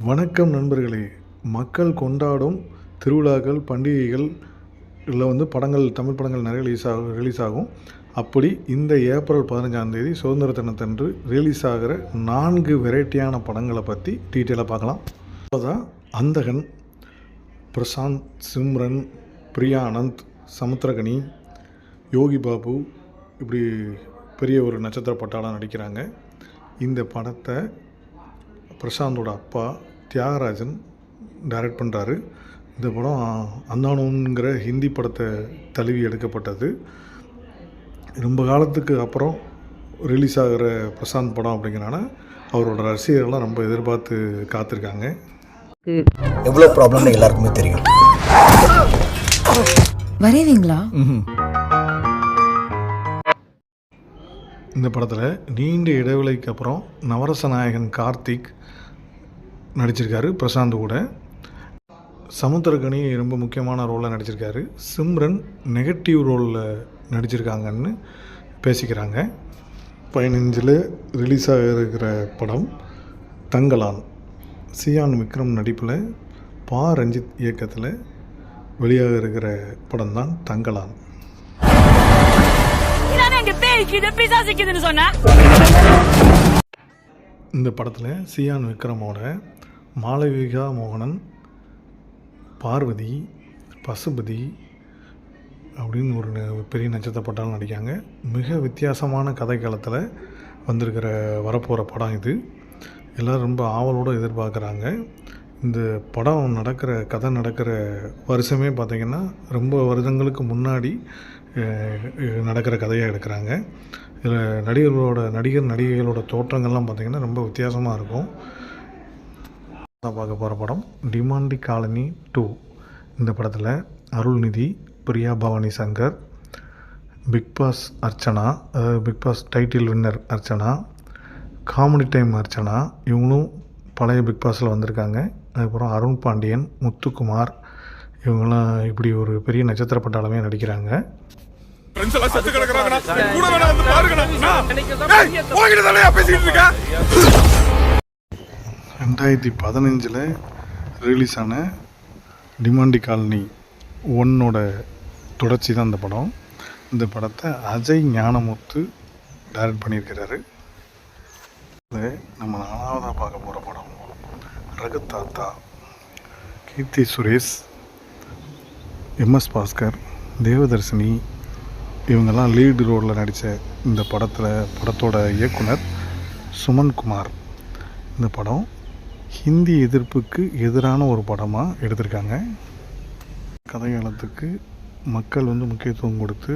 வணக்கம் நண்பர்களே. மக்கள் கொண்டாடும் திருவிழாக்கள் பண்டிகைகள் இதில் வந்து படங்கள் தமிழ் படங்கள் நிறைய ரிலீஸ் ஆகும் ரிலீஸ் ஆகும். அப்படி இந்த ஏப்ரல் பதினஞ்சாம் தேதி சுதந்திர தினத்தன்று ரிலீஸ் ஆகிற நான்கு வெரைட்டியான படங்களை பற்றி டீட்டெயிலாக பார்க்கலாம். அப்போதான் அந்தகன் பிரசாந்த் சிம்ரன் பிரியா அனந்த் சமுத்திரகனி யோகி பாபு இப்படி பெரிய ஒரு நட்சத்திர பட்டாளம் நடிக்கிறாங்க. இந்த படத்தை பிரசாந்தோட அப்பா தியாகராஜன் டைரக்ட் பண்ணுறாரு இந்த படம் அந்தானோங்கிற ஹிந்தி படத்தை தழுவி எடுக்கப்பட்டது. ரொம்ப காலத்துக்கு அப்புறம் ரிலீஸ் ஆகிற பிரசாந்த் படம் அப்படிங்கிறனால அவரோட ரசிகர்கள்லாம் ரொம்ப எதிர்பார்த்து காத்திருக்காங்க. எவ்வளோ ப்ராப்ளம்னு எல்லாருக்குமே தெரியும். வரைவீங்களா இந்த படத்தில் நீண்ட இடைவெளிக்கு அப்புறம் நவரச நாயகன் கார்த்திக் நடிச்சிருக்காரு பிரசாந்த் கூட. சமுத்திரகனி ரொம்ப முக்கியமான ரோலில் நடிச்சிருக்காரு. சிம்ரன் நெகட்டிவ் ரோலில் நடிச்சிருக்காங்கன்னு பேசிக்கிறாங்க. பதினஞ்சில் ரிலீஸ் ஆக இருக்கிற படம் தங்கலான். சியான் விக்ரம் நடிப்பில் பா ரஞ்சித் இயக்கத்தில் வெளியாக இருக்கிற படம் தான் தங்கலான். இதானே பேய்க்குது பிசாசிக்குதுன்னு சொன்ன? இந்த படத்தில் சியான் விக்ரமோட மாளவிகா மோகனன் பார்வதி பசுபதி அப்படின்னு ஒரு ந- பெரிய நட்சத்திர பட்டாலும் நடிக்காங்க. மிக வித்தியாசமான கதைக்களத்தில் வந்திருக்கிற வரப்போகிற படம் இது. எல்லோரும் ரொம்ப ஆவலோடு எதிர்பார்க்குறாங்க. இந்த படம் நடக்கிற கதை நடக்கிற வருஷமே பார்த்திங்கன்னா ரொம்ப வருடங்களுக்கு முன்னாடி நடக்கிற கதையாக எடுக்கிறாங்க. இதில் நடிகர்களோட நடிகர் நடிகைகளோட தோற்றங்கள்லாம் பார்த்திங்கன்னா ரொம்ப வித்தியாசமாக இருக்கும். நான் பார்க்க போகிற படம். Demonte colony two. இந்த படத்தில் அருள்நிதி பிரியா பவானி சங்கர் பிக் பாஸ் அர்ச்சனா அதாவது Bigg Boss title winner Archana comedy time Archana இவங்களும் பழைய பிக் பாஸில் வந்திருக்காங்க. அதுக்கப்புறம் அருண் பாண்டியன் முத்துக்குமார் இவங்கெல்லாம் இப்படி ஒரு பெரிய நட்சத்திர பட்டாளமே நடிக்கிறாங்க. ரெண்டாயிரத்தி பதினஞ்சில் ரிலீஸ் ஆன டிமாண்டி காலனி ஒன்னோட தொடர்ச்சி தான் இந்த படம். இந்த படத்தை அஜய் ஞானமுத்து டைரக்ட் பண்ணியிருக்கிறாரு. இது நம்ம நாலாவதாக பார்க்க போகிற படம். ரகுதாத்தா கீர்த்தி சுரேஷ் எம்எஸ் பாஸ்கர் தேவதர்சினி இவங்கெல்லாம் லீடு ரோலில் நடித்த இந்த படத்தில் படத்தோட இயக்குனர் சுமன் குமார் இந்த படம் ஹிந்தி எதிர்ப்புக்கு எதிரான ஒரு படமாக எடுத்திருக்காங்க. கதைகாலத்துக்கு மக்கள் வந்து முக்கியத்துவம் கொடுத்து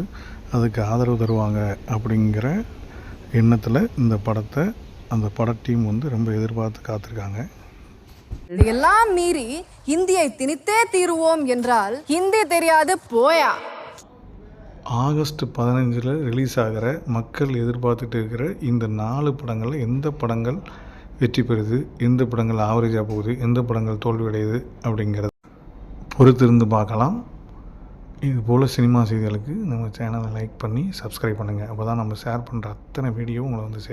அதுக்கு ஆதரவு தருவாங்க அப்படிங்கிற எண்ணத்தில் இந்த படத்தை அந்த பட டீம் வந்து ரொம்ப எதிர்பார்த்து காத்திருக்காங்க. இதையெல்லாம் மீறி ஹிந்தியை திணித்தே தீருவோம் என்றால் ஹிந்தி தெரியாது போயா? ஆகஸ்ட் பதினஞ்சில் ரிலீஸ் ஆகிற மக்கள் எதிர்பார்த்துட்டு இருக்கிற இந்த நாலு படங்களில் எந்த படங்கள் வெற்றி பெறுது எந்த படங்கள் ஆவரேஜாக போகுது எந்த படங்கள் தோல்வியடையுது அப்படிங்கிறத பொறுத்திருந்து பார்க்கலாம். இது போல் சினிமா செய்திகளுக்கு நம்ம சேனலை லைக் பண்ணி சப்ஸ்கிரைப் பண்ணுங்கள் அப்போ தான் நம்ம ஷேர் பண்ணுற அத்தனை வீடியோ உங்களை வந்து